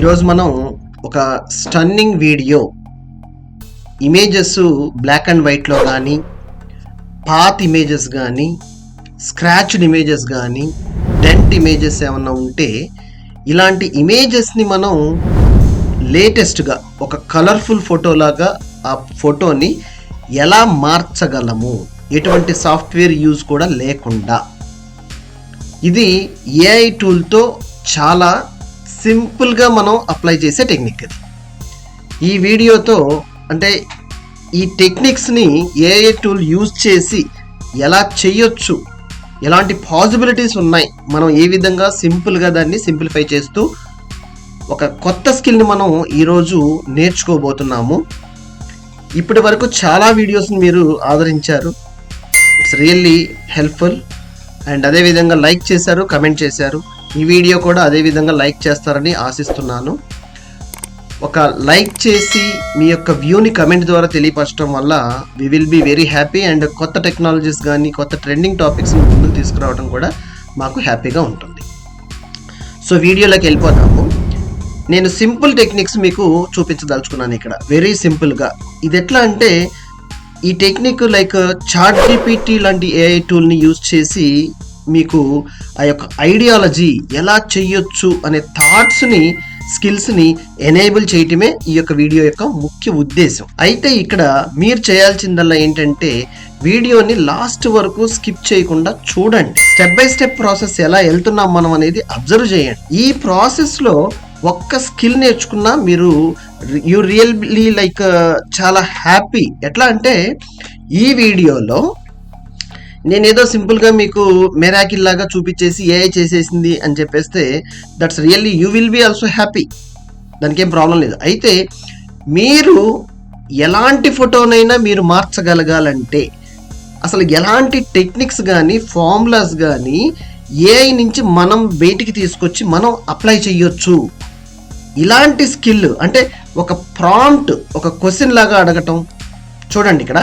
ఈరోజు మనం ఒక stunning video images black and వైట్లో కానీ పాత్ ఇమేజెస్ కానీ స్క్రాచ్డ్ ఇమేజెస్ కానీ డెంట్ ఇమేజెస్ ఏమన్నా ఉంటే ఇలాంటి ఇమేజెస్ని మనం లేటెస్ట్గా ఒక కలర్ఫుల్ ఫోటోలాగా ఆ ఫోటోని ఎలా మార్చగలము? ఎటువంటి సాఫ్ట్వేర్ యూజ్ కూడా లేకుండా. ఇది ఏఐ టూల్తో చాలా సింపుల్గా మనం అప్లై చేసే టెక్నిక్ ఇది. ఈ వీడియోతో అంటే ఈ టెక్నిక్స్ని ఏఏ టూల్ యూజ్ చేసి ఎలా చేయొచ్చు ఎలాంటి పాసిబిలిటీస్ ఉన్నాయి మనం ఏ విధంగా సింపుల్గా దాన్ని సింప్లిఫై చేస్తూ ఒక కొత్త స్కిల్ని మనం ఈరోజు నేర్చుకోబోతున్నాము. ఇప్పటి వరకు చాలా వీడియోస్ని మీరు ఆదరించారు. It's really helpful. అండ్ అదేవిధంగా లైక్ చేశారు కమెంట్ చేశారు. ఈ వీడియో కూడా అదేవిధంగా లైక్ చేస్తారని ఆశిస్తున్నాను. ఒక లైక్ చేసి మీ యొక్క వ్యూని కమెంట్ ద్వారా తెలియపరచడం వల్ల we will be very happy and కొత్త టెక్నాలజీస్ కానీ కొత్త ట్రెండింగ్ టాపిక్స్ని ముందుకు తీసుకురావడం కూడా మాకు హ్యాపీగా ఉంటుంది. సో వీడియోలోకి వెళ్ళిపోతాము నేను సింపుల్ టెక్నిక్స్ మీకు చూపించదలుచుకున్నాను ఇక్కడ. వెరీ సింపుల్గా ఇది ఎట్లా అంటే ఈ టెక్నిక్ లైక్ చాట్ జీపీటీ లాంటి ఏఐ టూల్ని యూజ్ చేసి మీకు ఆ యొక్క ఐడియాలజీ ఎలా చేయొచ్చు అనే థాట్స్ని స్కిల్స్ని ఎనేబుల్ చేయటమే ఈ యొక్క వీడియో యొక్క ముఖ్య ఉద్దేశం. అయితే ఇక్కడ మీరు చేయాల్సిందల్లా ఏంటంటే వీడియోని లాస్ట్ వరకు స్కిప్ చేయకుండా చూడండి. స్టెప్ బై స్టెప్ ప్రాసెస్ ఎలా వెళ్తున్నాం మనం అనేది అబ్జర్వ్ చేయండి. ఈ ప్రాసెస్లో ఒక్క స్కిల్ నేర్చుకున్నా మీరు యు రియల్లీ లైక్ చాలా హ్యాపీ ఎట్లా అంటే ఈ వీడియోలో నేనేదో సింపుల్గా మీకు మెరాకిల్ లాగా చూపించేసి ఏఐ చేసేసింది అని చెప్పేస్తే that's really you will be also happy దానికి ఏం ప్రాబ్లం లేదు. అయితే మీరు ఎలాంటి ఫోటోనైనా మీరు మార్చగలగాలంటే అసలు ఎలాంటి టెక్నిక్స్ కానీ ఫార్ములాస్ కానీ ఏఐ నుంచి మనం బయటికి తీసుకొచ్చి మనం అప్లై చేయొచ్చు. ఇలాంటి స్కిల్ అంటే ఒక ప్రాంప్ట్ ఒక క్వశ్చన్ లాగా అడగటం చూడండి ఇక్కడ.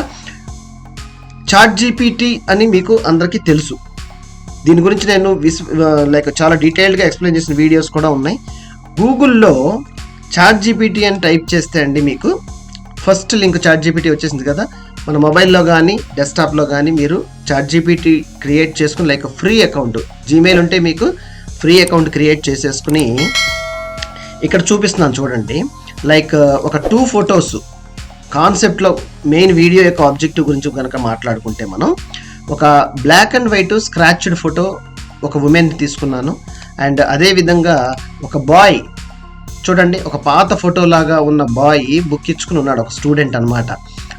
చాట్ జీపీటీ అని మీకు అందరికీ తెలుసు. దీని గురించి నేను విస్ లైక్ చాలా డీటెయిల్డ్గా ఎక్స్ప్లెయిన్ చేసిన వీడియోస్ కూడా ఉన్నాయి. గూగుల్లో చాట్ జీపీటీ అని టైప్ చేస్తే అండి మీకు ఫస్ట్ లింక్ చాట్ జీపీటీ వచ్చేసింది కదా. మన మొబైల్లో కానీ డెస్క్టాప్లో కానీ మీరు చాట్ జీపీటీ క్రియేట్ చేసుకుని లైక్ ఫ్రీ అకౌంట్ జీమెయిల్ ఉంటే మీకు ఫ్రీ అకౌంట్ క్రియేట్ చేసేసుకుని ఇక్కడ చూపిస్తున్నాను చూడండి. లైక్ ఒక టూ ఫొటోస్ కాన్సెప్ట్లో మెయిన్ వీడియో యొక్క ఆబ్జెక్టివ్ గురించి కనుక మాట్లాడుకుంటే మనం ఒక black and white scratched photo ఒక ఉమెన్ తీసుకున్నాను. అండ్ అదే విధంగా ఒక బాయ్ చూడండి ఒక పాత ఫోటో లాగా ఉన్న బాయ్ బుక్ ఇచ్చుకుని ఉన్నాడు ఒక స్టూడెంట్ అనమాట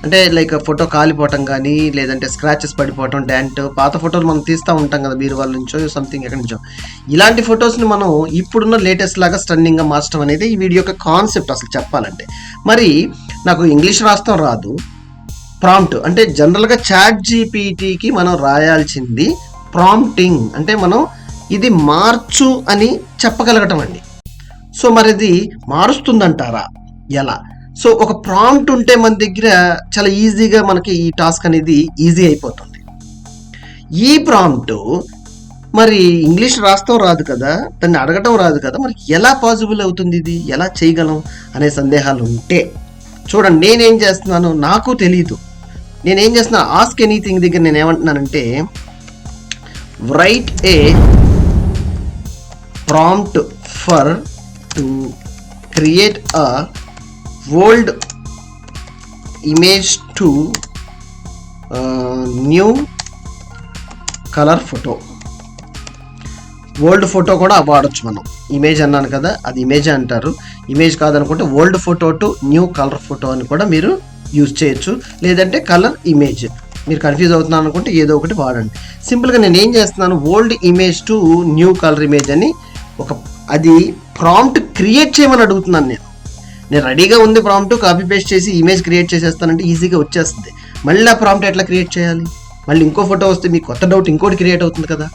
అంటే లైక్ ఫోటో కాలిపోవటం కానీ లేదంటే స్క్రాచెస్ పడిపోవటం డ్యాంట్ పాత ఫోటోలు మనం తీస్తూ ఉంటాం కదా బీరు వాళ్ళ నుంచో సంథింగ్ ఎక్కడి నుంచో. ఇలాంటి ఫొటోస్ని మనం ఇప్పుడున్న లేటెస్ట్ లాగా స్టన్నింగ్గా మార్చడం అనేది ఈ వీడియో యొక్క కాన్సెప్ట్ అసలు చెప్పాలంటే. మరి నాకు ఇంగ్లీష్ రాస్తాం రాదు. ప్రాంప్ట్ అంటే జనరల్గా చాట్ జీపీటీకి మనం రాయాల్సింది ప్రాంప్టింగ్ అంటే మనం ఇది మార్చు అని చెప్పగలగటం అండి. సో మరి ఇది మారుస్తుందంటారా? ఎలా? సో ఒక ప్రాంప్ట్ ఉంటే మన దగ్గర చాలా ఈజీగా మనకి ఈ టాస్క్ అనేది ఈజీ అయిపోతుంది. ఈ ప్రాంప్ట్ మరి ఇంగ్లీష్ రాస్తాం రాదు కదా దాన్ని అడగటం రాదు కదా మరి ఎలా పాసిబుల్ అవుతుంది ఇది? ఎలా చేయగలం అనే సందేహాలు ఉంటే. చూడండి నేనేం చేస్తున్నాను నాకు తెలియదు నేనేం చేస్తున్నా ఆస్క్ ఎనీథింగ్ దగ్గర నేను ఏమంటున్నానంటే right a prompt for to create a old image to new colour photo old photo కూడా వాడచ్చు మనం. ఇమేజ్ అన్నాను కదా అది ఇమేజ్ అంటారు. Image కాదనుకుంటే old photo to new colour photo అని కూడా మీరు యూజ్ చేయొచ్చు. లేదంటే కలర్ ఇమేజ్ మీరు కన్ఫ్యూజ్ అవుతున్నాను అనుకుంటే ఏదో ఒకటి వాడండి. సింపుల్గా నేను ఏం చేస్తున్నాను? Old image to new colour image అని ఒక అది ప్రాంప్ట్ క్రియేట్ చేయమని అడుగుతున్నాను నేను. నేను రెడీగా ఉంది ప్రాంప్ట్ కాపీ పేస్ట్ చేసి ఇమేజ్ క్రియేట్ చేసేస్తానంటే ఈజీగా వచ్చేస్తుంది. మళ్ళీ ఆ ప్రాంప్ట్ ఎట్లా క్రియేట్ చేయాలి? మళ్ళీ ఇంకో ఫోటో వస్తే మీకు కొత్త డౌట్ ఇంకోటి క్రియేట్ అవుతుంది కదా.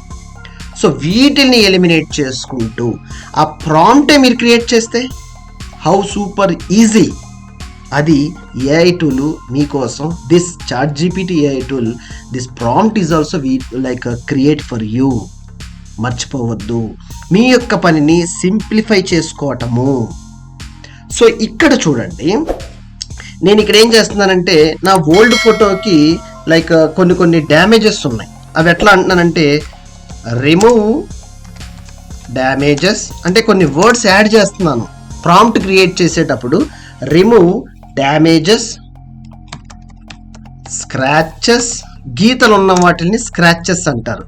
సో వీటిని ఎలిమినేట్ చేసుకుంటూ ఆ ప్రాంప్టే మీరు క్రియేట్ చేస్తే హౌ సూపర్ ఈజీ. అది ఏఐ టూల్ మీకోసం this chat GPT AI tool this prompt is also we like create for you. మర్చిపోవద్దు. మీ యొక్క పనిని సింప్లిఫై చేసుకోవటము. సో ఇక్కడ చూడండి నేను ఇక్కడ ఏం చేస్తున్నానంటే నా ఓల్డ్ ఫోటోకి లైక్ కొన్ని కొన్ని డ్యామేజెస్ ఉన్నాయి. అవి ఎట్లా అంటున్నానంటే రిమూవ్ డ్యామేజెస్ అంటే కొన్ని వర్డ్స్ యాడ్ చేస్తున్నాను. ప్రాంప్ట్ క్రియేట్ చేసేటప్పుడు రిమూవ్ డ్యామేజెస్ స్క్రాచెస్ గీతలు ఉన్న వాటిని స్క్రాచెస్ అంటారు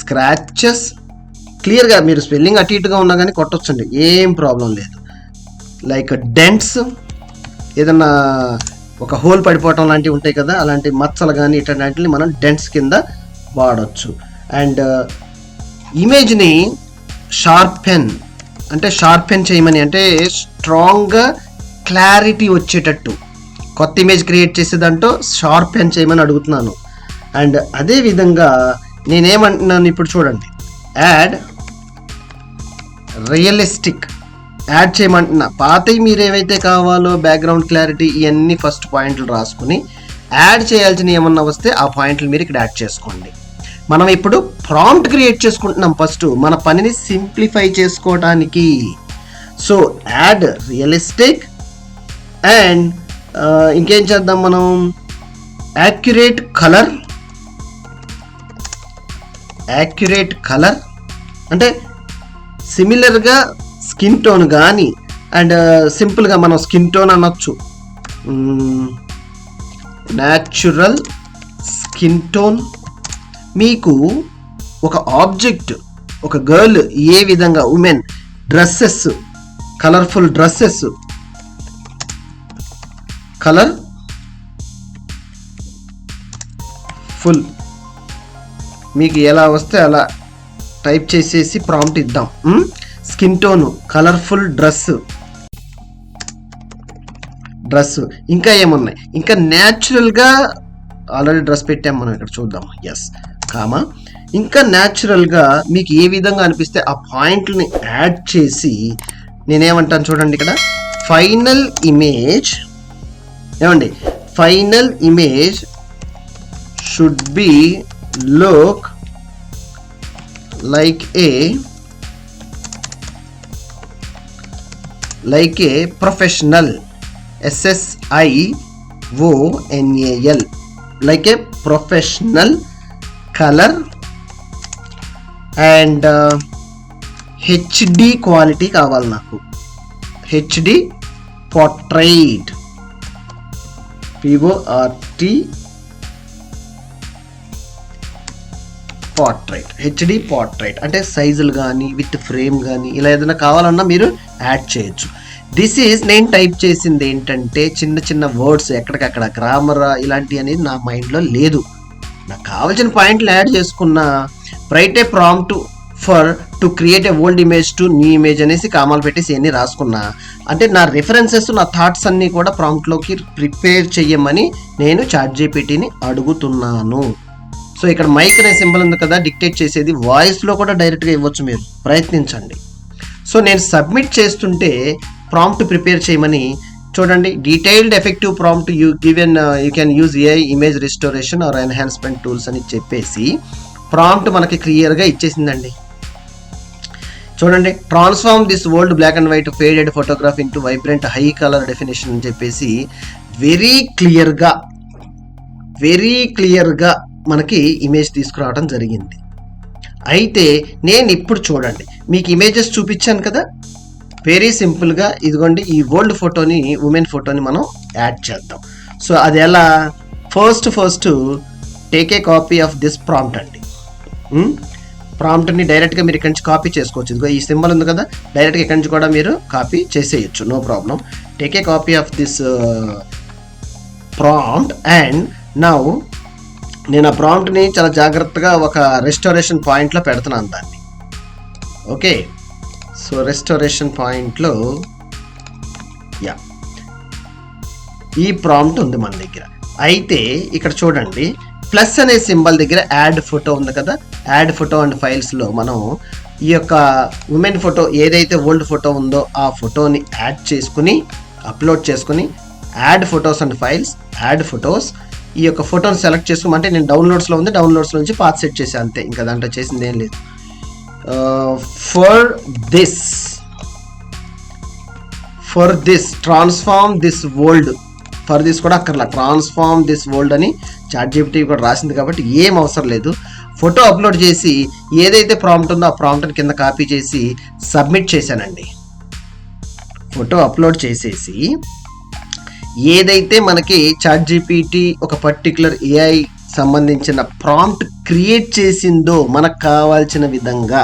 స్క్రాచెస్ క్లియర్గా మీరు స్పెల్లింగ్ అటు ఇటుగా ఉన్నా కానీ కొట్టొచ్చండి. ఏం ప్రాబ్లం లేదు. లైక్ డెంట్స్ ఏదన్నా ఒక హోల్ పడిపోవటం లాంటివి ఉంటాయి కదా అలాంటి మచ్చలు కానీ ఇట్లాంటివి మనం డెంట్స్ కింద వాడచ్చు. అండ్ ఇమేజ్ని షార్పెన్ అంటే షార్పెన్ చేయమని అంటే స్ట్రాంగ్గా క్లారిటీ వచ్చేటట్టు. కొత్త ఇమేజ్ క్రియేట్ చేసేదంటూ షార్పెన్ చేయమని అడుగుతున్నాను. అండ్ అదే విధంగా నేనేమంటున్నాను ఇప్పుడు చూడండి. Add realistic. యాడ్ చేయమంటున్నా. పాతవి మీరు ఏవైతే కావాలో బ్యాక్గ్రౌండ్ క్లారిటీ ఇవన్నీ ఫస్ట్ పాయింట్లు రాసుకుని యాడ్ చేయాల్సిన ఏమన్నా వస్తే ఆ పాయింట్లు మీరు ఇక్కడ యాడ్ చేసుకోండి. మనం ఇప్పుడు ప్రాంప్ట్ క్రియేట్ చేసుకుంటున్నాం ఫస్ట్. మన పనిని సింప్లిఫై చేసుకోవడానికి సో యాడ్ రియలిస్టిక్ అండ్ ఇంకేం చేద్దాం మనం? Accurate colour. Accurate colour. అంటే సిమిలర్గా స్కిన్ టోన్ కానీ అండ్ సింపుల్గా మనం స్కిన్ టోన్ అనొచ్చు. న్యాచురల్ స్కిన్ టోన్ మీకు ఒక ఆబ్జెక్ట్ ఒక గర్ల్ ఏ విధంగా women dresses colourful dresses colourful మీకు ఎలా వస్తే అలా టైప్ చేసేసి ప్రాంప్ట్ ఇద్దాం. Skin tone colourful dress. Dress. ఇంకా ఏమున్నాయి? ఇంకా న్యాచురల్గా ఆల్రెడీ డ్రెస్ పెట్టాం మనం ఇక్కడ చూద్దాం. Yes comma? ఇంకా న్యాచురల్గా మీకు ఏ విధంగా అనిపిస్తే ఆ పాయింట్ని యాడ్ చేసి నేనేమంటాను చూడండి ఇక్కడ. Final image. ఏమండి? Final image should be look like a like a professional s s i o n a l like a professional color and HD quality కావాలి నాకు HD portrait PORT portrait HD portrait అంటే సైజులు కానీ with frame కానీ ఇలా ఏదైనా కావాలన్నా మీరు యాడ్ చేయొచ్చు. దిస్ ఈజ్ నేను టైప్ చేసింది ఏంటంటే చిన్న చిన్న వర్డ్స్ ఎక్కడికక్కడ గ్రామర్ ఇలాంటి అనేది నా మైండ్లో లేదు. నాకు కావాల్సిన పాయింట్లు యాడ్ చేసుకున్న write a prompt for to create a old image to new image అనేసి కామాలు పెట్టేసి ఇవన్నీ రాసుకున్నా అంటే నా రిఫరెన్సెస్ నా థాట్స్ అన్నీ కూడా ప్రాంప్ట్లోకి ప్రిపేర్ చెయ్యమని నేను చాట్ జీపీటీని అడుగుతున్నాను. సో ఇక్కడ మైక్ అనే సింబల్ ఉంది కదా డిక్టేట్ చేసేది. వాయిస్లో కూడా డైరెక్ట్గా ఇవ్వచ్చు మీరు. ప్రయత్నించండి. సో నేను సబ్మిట్ చేస్తుంటే ప్రాంప్ట్ ప్రిపేర్ చేయమని చూడండి. Detailed effective prompt you given you can use a image restoration or enhancement tools అని చెప్పేసి ప్రాంప్ట్ మనకి క్లియర్గా ఇచ్చేసిందండి. చూడండి. Transform this old black and white faded photograph into vibrant high colour definition అని చెప్పేసి వెరీ క్లియర్గా వెరీ క్లియర్గా మనకి ఇమేజ్ తీసుకురావడం జరిగింది. అయితే నేను ఇప్పుడు చూడండి మీకు ఇమేజెస్ చూపించాను కదా? వెరీ సింపుల్గా ఇదిగోండి ఈ ఓల్డ్ ఫోటోని ఉమెన్ ఫోటోని మనం యాడ్ చేద్దాం. సో అది ఎలా? First first take a copy of this prompt అండి. Hmm? ప్రాంప్ట్ని డైరెక్ట్గా మీరు ఇక్కడి నుంచి కాపీ చేసుకోవచ్చు. ఇదిగో ఈ సింబల్ ఉంది కదా డైరెక్ట్గా ఇక్కడి నుంచి కూడా మీరు కాపీ చేసేయచ్చు. No problem take a copy of this prompt and now నేను ఆ ప్రాంప్ట్ని చాలా జాగ్రత్తగా ఒక రెస్టారేషన్ పాయింట్లో పెడుతున్నాను దాన్ని. ఓకే? సో రెస్టారేషన్ పాయింట్లో యా. ఈ ప్రాంప్ట్ ఉంది మన దగ్గర. అయితే ఇక్కడ చూడండి. ప్లస్ అనే సింబల్ దగ్గర యాడ్ ఫోటో ఉంది కదా? యాడ్ ఫోటో అండ్ ఫైల్స్లో మనం ఈ యొక్క ఉమెన్ ఫోటో ఏదైతే ఓల్డ్ ఫోటో ఉందో ఆ ఫోటోని యాడ్ చేసుకుని అప్లోడ్ చేసుకుని add photos and files add photos ఈ యొక్క ఫోటోని సెలెక్ట్ చేసుకోమంటే నేను డౌన్లోడ్స్లో ఉంది డౌన్లోడ్స్ నుంచి పాత్ సెట్ చేసాను అంతే. ఇంకా దాంట్లో చేసింది ఏం లేదు. For this for this transform this world for this కూడా అక్కర్లా. ట్రాన్స్ఫార్మ్ దిస్ వరల్డ్ అని చాట్ జీపీటీ కూడా రాసింది కాబట్టి ఏం అవసరం లేదు. ఫోటో అప్లోడ్ చేసి ఏదైతే ప్రాంప్ట్ ఉందో ఆ ప్రాంప్ట్ని కింద కాపీ చేసి సబ్మిట్ చేశానండి. ఫోటో అప్లోడ్ చేసేసి ఏదైతే మనకి చాట్ జీపీటీ ఒక పర్టికులర్ ఏఐ సంబంధించిన ప్రాంప్ట్ క్రియేట్ చేసిందో మనకు కావాల్సిన విధంగా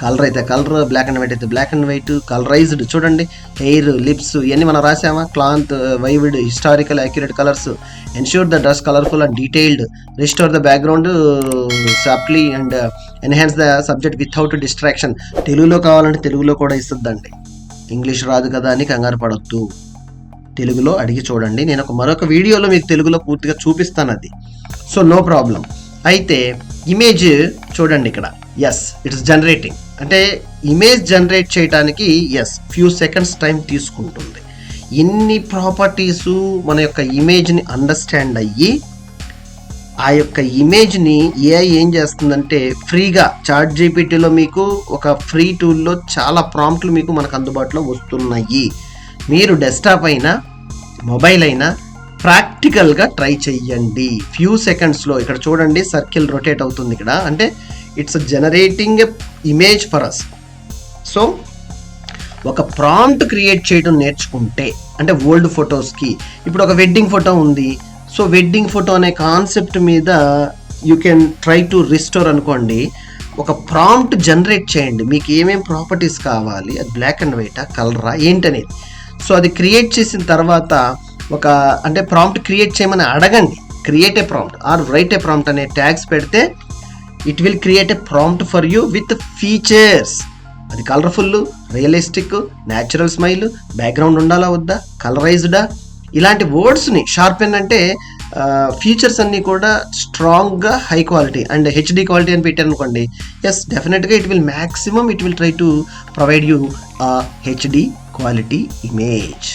కలర్ అయితే కలర్ బ్లాక్ అండ్ వైట్ అయితే బ్లాక్ అండ్ వైట్ కలరైజ్డ్ చూడండి హెయిర్ లిప్స్ ఇవన్నీ మనం రాసామా? Cloth vivid historical accurate colours ensure the dress colourful and detailed restore the background softly and enhance the subject without distraction తెలుగులో కావాలంటే తెలుగులో కూడా ఇస్తుందండి. English రాదు కదా అని కంగారు పడొద్దు. తెలుగులో అడిగి చూడండి. నేను ఒక మరొక వీడియోలో మీకు తెలుగులో పూర్తిగా చూపిస్తాను అది. సో నో ప్రాబ్లం అయితే ఇమేజ్ చూడండి ఇక్కడ. ఎస్ ఇట్స్ జనరేటింగ్ అంటే ఇమేజ్ జనరేట్ చేయడానికి ఎస్ ఫ్యూ సెకండ్స్ టైం తీసుకుంటుంది. ఇన్ని ప్రాపర్టీసు మన యొక్క ఇమేజ్ని అండర్స్టాండ్ అయ్యి ఆ యొక్క ఇమేజ్ని ఏఐ ఏం చేస్తుందంటే ఫ్రీగా చాట్ జీపీటీలో మీకు ఒక ఫ్రీ టూల్లో చాలా ప్రాంప్ట్లు మీకు మనకు అందుబాటులో వస్తున్నాయి. మీరు డెస్క్టాప్ అయినా మొబైల్ అయినా ప్రాక్టికల్గా ట్రై చెయ్యండి. ఫ్యూ సెకండ్స్లో ఇక్కడ చూడండి సర్కిల్ రొటేట్ అవుతుంది ఇక్కడ. అంటే it's generating a image for us so ఒక ప్రాంప్ట్ క్రియేట్ చేయడం నేర్చుకుంటే అంటే ఓల్డ్ ఫొటోస్కి ఇప్పుడు ఒక వెడ్డింగ్ ఫోటో ఉంది. సో వెడ్డింగ్ ఫోటో అనే కాన్సెప్ట్ మీద you can try to restore అనుకోండి. ఒక ప్రాంప్ట్ జనరేట్ చేయండి. మీకు ఏమేం ప్రాపర్టీస్ కావాలి? అది బ్లాక్ అండ్ వైటా కలరా ఏంటనేది. సో అది క్రియేట్ చేసిన తర్వాత ఒక అంటే ప్రాంప్ట్ క్రియేట్ చేయమని అడగండి. Create a prompt or write a prompt అనే ట్యాగ్స్ పెడితే it will create a prompt for you with features అది colourful realistic natural smile background ఉండాలా వద్దా? కలరైజ్డా ఇలాంటి వర్డ్స్ని షార్పెన్ అంటే ఫీచర్స్ అన్నీ కూడా స్ట్రాంగ్గా high quality and HD quality అని పెట్టారు అనుకోండి. ఎస్ డెఫినెట్గా it will maximum it will try to provide you HD quality image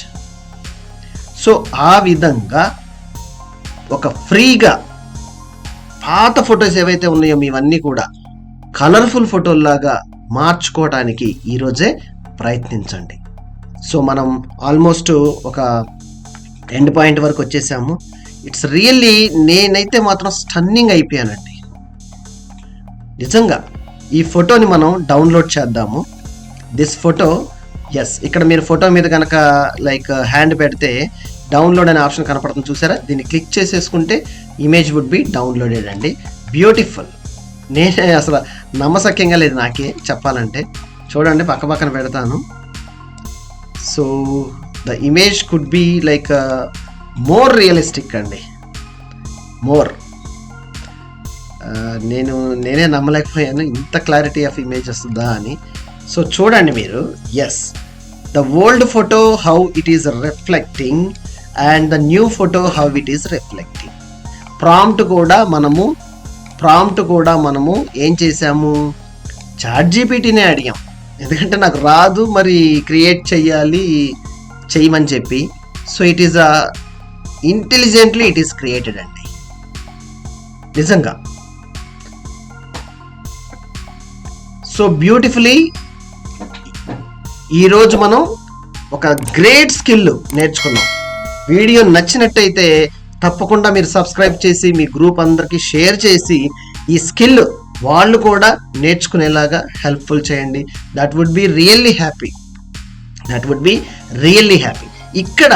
so ఆ విధంగా ఒక ఫ్రీగా పాత ఫొటోస్ ఏవైతే ఉన్నాయో మీవన్నీ కూడా కలర్ఫుల్ ఫోటోల్లాగా మార్చుకోవడానికి ఈరోజే ప్రయత్నించండి. సో మనం ఆల్మోస్ట్ ఒక ఎండ్ పాయింట్ వరకు వచ్చేసాము. ఇట్స్ రియల్లీ నేనైతే మాత్రం స్టన్నింగ్ అయిపోయానండి. నిజంగా ఈ ఫోటోని మనం డౌన్లోడ్ చేద్దాము. దిస్ ఫోటో ఎస్ ఇక్కడ మీరు ఫోటో మీద కనుక లైక్ హ్యాండ్ పెడితే డౌన్లోడ్ అనే ఆప్షన్ కనపడుతుంది చూసారా? దీన్ని క్లిక్ చేసేసుకుంటే ఇమేజ్ వుడ్ బి డౌన్లోడెడ్ అండి. బ్యూటిఫుల్ నేనే అసలు నమ్మసక్యంగా లేదు నాకే చెప్పాలంటే. చూడండి పక్క పక్కన పెడతాను. So the image could be like more realistic అండి. మోర్ uh, నేను నేనే నమ్మలేకపోయాను. ఇంత క్లారిటీ ఆఫ్ ఇమేజ్ వస్తుందా అని. సో చూడండి మీరు. Yes the old photo how it is reflecting and the new photo how it is reflecting prompt కూడా మనము ప్రాంప్ట్ కూడా మనము ఏం చేసాము చాట్ జీపీటీనే అడిగాం. ఎందుకంటే నాకు రాదు మరి క్రియేట్ చెయ్యాలి చేయమని చెప్పి. So it is a intelligently it is created అండి. నిజంగా. సో బ్యూటిఫుల్లీ ఈరోజు మనం ఒక గ్రేట్ స్కిల్ నేర్చుకున్నాం. వీడియో నచ్చినట్టయితే తప్పకుండా మీరు సబ్స్క్రైబ్ చేసి మీ గ్రూప్ అందరికీ షేర్ చేసి ఈ స్కిల్ వాళ్ళు కూడా నేర్చుకునేలాగా హెల్ప్ఫుల్ చేయండి. That would be really happy that would be really happy ఇక్కడ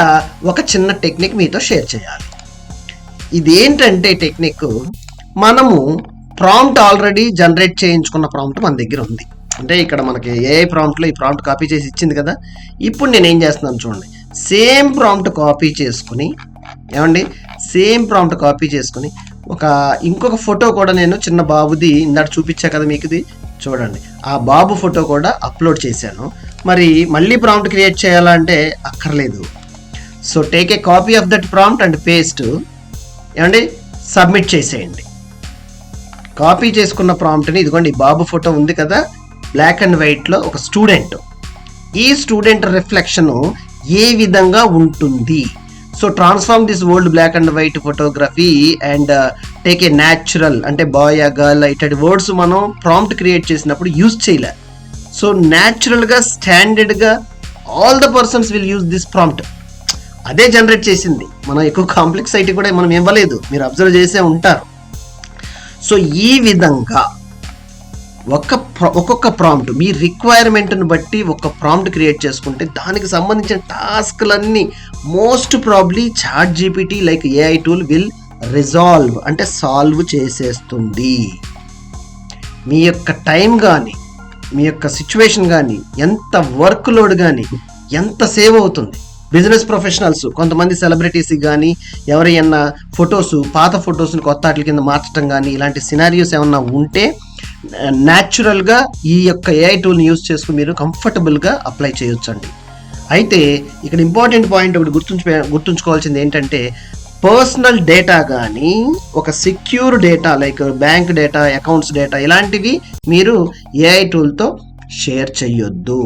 ఒక చిన్న టెక్నిక్ మీతో షేర్ చేయాలి. ఇదేంటంటే టెక్నిక్ మనము ప్రాంప్ట్ ఆల్రెడీ జనరేట్ చేయించుకున్న ప్రాంప్ట్ మన దగ్గర ఉంది. అంటే ఇక్కడ మనకి ఏ ప్రాంప్ట్లో ఈ ప్రాంప్ట్ కాపీ చేసి ఇచ్చింది కదా? ఇప్పుడు నేను ఏం చేస్తున్నాను చూడండి. సేమ్ ప్రాంప్ట్ కాపీ చేసుకుని ఏమండి? సేమ్ ప్రాంప్ట్ కాపీ చేసుకుని ఒక ఇంకొక ఫోటో కూడా నేను చిన్న బాబుది ఇందాక చూపించా కదా మీకు ఇది చూడండి. ఆ బాబు ఫోటో కూడా అప్లోడ్ చేశాను. మరి మళ్ళీ ప్రాంప్ట్ క్రియేట్ చేయాలంటే అక్కర్లేదు. So take a copy of that prompt and paste ఏమండి? సబ్మిట్ చేసేయండి. కాపీ చేసుకున్న ప్రాంప్ట్ని ఇదిగోండి బాబు ఫోటో ఉంది కదా? బ్లాక్ అండ్ వైట్లో ఒక స్టూడెంట్ ఈ స్టూడెంట్ రిఫ్లెక్షన్ ఏ విధంగా ఉంటుంది? So transform this old black and white photography and take a natural అంటే బాయ్ ఆ గర్ల్ ఇట్లాంటి వర్డ్స్ మనం ప్రాంప్ట్ క్రియేట్ చేసినప్పుడు యూజ్ చేయలే. సో న్యాచురల్గా స్టాండర్డ్గా all the persons will use this prompt అదే జనరేట్ చేసింది. మనం ఎక్కువ కాంప్లెక్స్ ఐటీ కూడా మనం ఇవ్వలేదు. మీరు అబ్జర్వ్ చేసే ఉంటారు. సో ఈ విధంగా ఒక ఒక్కొక్క ప్రాంప్ట్ మీ రిక్వైర్మెంట్ని బట్టి ఒక ప్రాంప్ట్ క్రియేట్ చేసుకుంటే దానికి సంబంధించిన టాస్క్లన్నీ most probably ChatGPT like AI tool will resolve అంటే సాల్వ్ చేసేస్తుంది. మీ యొక్క టైం కానీ మీ యొక్క సిచ్యువేషన్ కానీ ఎంత వర్క్ లోడ్ కానీ ఎంత సేవ్ అవుతుంది. బిజినెస్ ప్రొఫెషనల్స్ కొంతమంది సెలబ్రిటీస్ కానీ ఎవరైనా ఫొటోస్ పాత ఫొటోస్ని కొత్త వాటి కింద మార్చడం కానీ ఇలాంటి సినారియోస్ ఏమన్నా ఉంటే న్యాచురల్గా ఈ యొక్క ఏఐ టూల్ని యూస్ చేసుకుని మీరు కంఫర్టబుల్గా అప్లై చేయొచ్చండి. అయితే ఇక్కడ ఇంపార్టెంట్ పాయింట్ ఒకటి గుర్తుంచు గుర్తుంచుకోవాల్సింది ఏంటంటే పర్సనల్ డేటా కానీ ఒక secure data like bank data accounts data ఇలాంటివి మీరు ఏఐ టూల్తో షేర్ చేయొద్దు.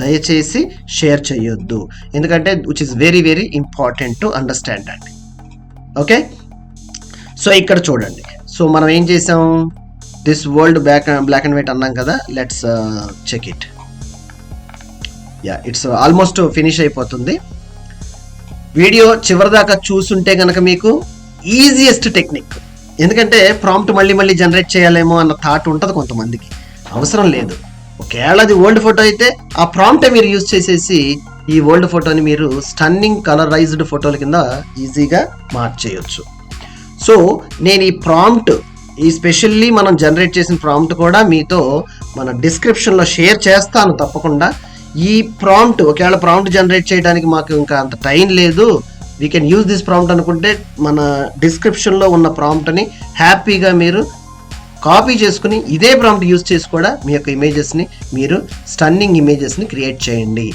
దయచేసి షేర్ చేయొద్దు. ఎందుకంటే which is very very important to understand అండి. ఓకే సో ఇక్కడ చూడండి. సో మనం ఏం చేసాం? This world black black and white అన్నాం కదా let's check it yeah it's almost finish అయిపోతుంది. వీడియో చివరిదాకా చూసుంటే కనుక మీకు ఈజియెస్ట్ టెక్నిక్ ఎందుకంటే ప్రాంప్ట్ మళ్ళీ మళ్ళీ జనరేట్ చేయాలేమో అన్న థాట్ ఉంటుంది కొంతమందికి. అవసరం లేదు. ఒకవేళ అది ఓల్డ్ ఫోటో అయితే ఆ ప్రాంప్టే మీరు యూజ్ చేసేసి ఈ ఓల్డ్ ఫోటోని మీరు స్టన్నింగ్ కలరైజ్డ్ ఫోటోల కింద ఈజీగా మార్చేయొచ్చు. సో నేను ఈ ప్రాంప్ట్ ఈ స్పెషల్లీ మనం జనరేట్ చేసిన ప్రాంప్ట్ కూడా మీతో మన డిస్క్రిప్షన్లో షేర్ చేస్తాను తప్పకుండా. ఈ ప్రాంప్ట్ ఒకవేళ ప్రాంప్ట్ జనరేట్ చేయడానికి మాకు ఇంకా అంత టైం లేదు we can use this prompt అనుకుంటే మన డిస్క్రిప్షన్లో ఉన్న ప్రాంప్ట్ని హ్యాపీగా మీరు కాపీ చేసుకుని ఇదే ప్రాంప్ట్ యూజ్ చేసి కూడా మీ యొక్క ఇమేజెస్ని మీరు స్టన్నింగ్ ఇమేజెస్ని క్రియేట్ చేయండి.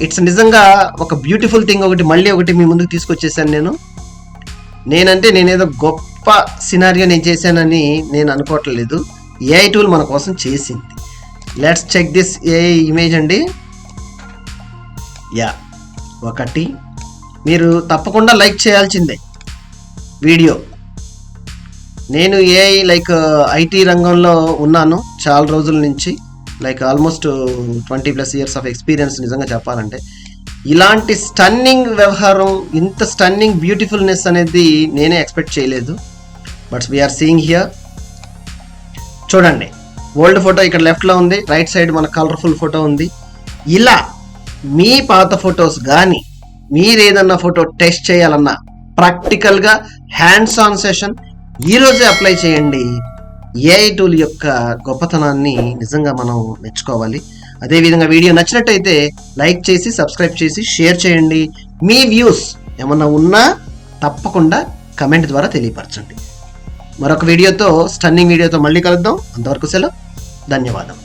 ఇట్స్ నిజంగా ఒక బ్యూటిఫుల్ థింగ్ ఒకటి మళ్ళీ ఒకటి మీ ముందుకు తీసుకొచ్చేసాను నేను. నేనంటే నేనేదో గొప్ప సినారియో నేను చేశానని నేను అనుకోవట్లేదు ఏఐ టూల్ మన కోసం చేసింది. Let's check this AI image అండి. యా ఒకటి. మీరు తప్పకుండా లైక్ చేయాల్సిందే. వీడియో నేను ఏఐ లైక్ ఐటీ రంగంలో ఉన్నాను చాలా రోజుల నుంచి. Like almost twenty plus years of experience నిజంగా చెప్పాలంటే. ఇలాంటి స్టన్నింగ్ వ్యవహారం ఇంత స్టన్నింగ్ బ్యూటిఫుల్నెస్ అనేది నేనే ఎక్స్పెక్ట్ చేయలేదు. బట్ వీఆర్ సీయింగ్ హియర్ చూడండి ఓల్డ్ ఫోటో ఇక్కడ లెఫ్ట్లో ఉంది రైట్ సైడ్ మన కలర్ఫుల్ ఫోటో ఉంది. ఇలా మీ పాత ఫొటోస్ కానీ మీరేదన్నా ఫోటో టెస్ట్ చేయాలన్నా ప్రాక్టికల్గా హ్యాండ్స్ ఆన్ సెషన్ ఈరోజే అప్లై చేయండి. ఏఐ టూల్ యొక్క గొప్పతనాన్ని నిజంగా మనం మెచ్చుకోవాలి. అదేవిధంగా వీడియో నచ్చినట్టయితే లైక్ చేసి సబ్స్క్రైబ్ చేసి షేర్ చేయండి. మీ వ్యూస్ ఏమన్నా ఉన్నా తప్పకుండా కమెంట్ ద్వారా తెలియపరచండి. మరొక వీడియోతో స్టన్నింగ్ వీడియోతో మళ్ళీ కలుద్దాం. అంతవరకు సెలవు. ధన్యవాదం.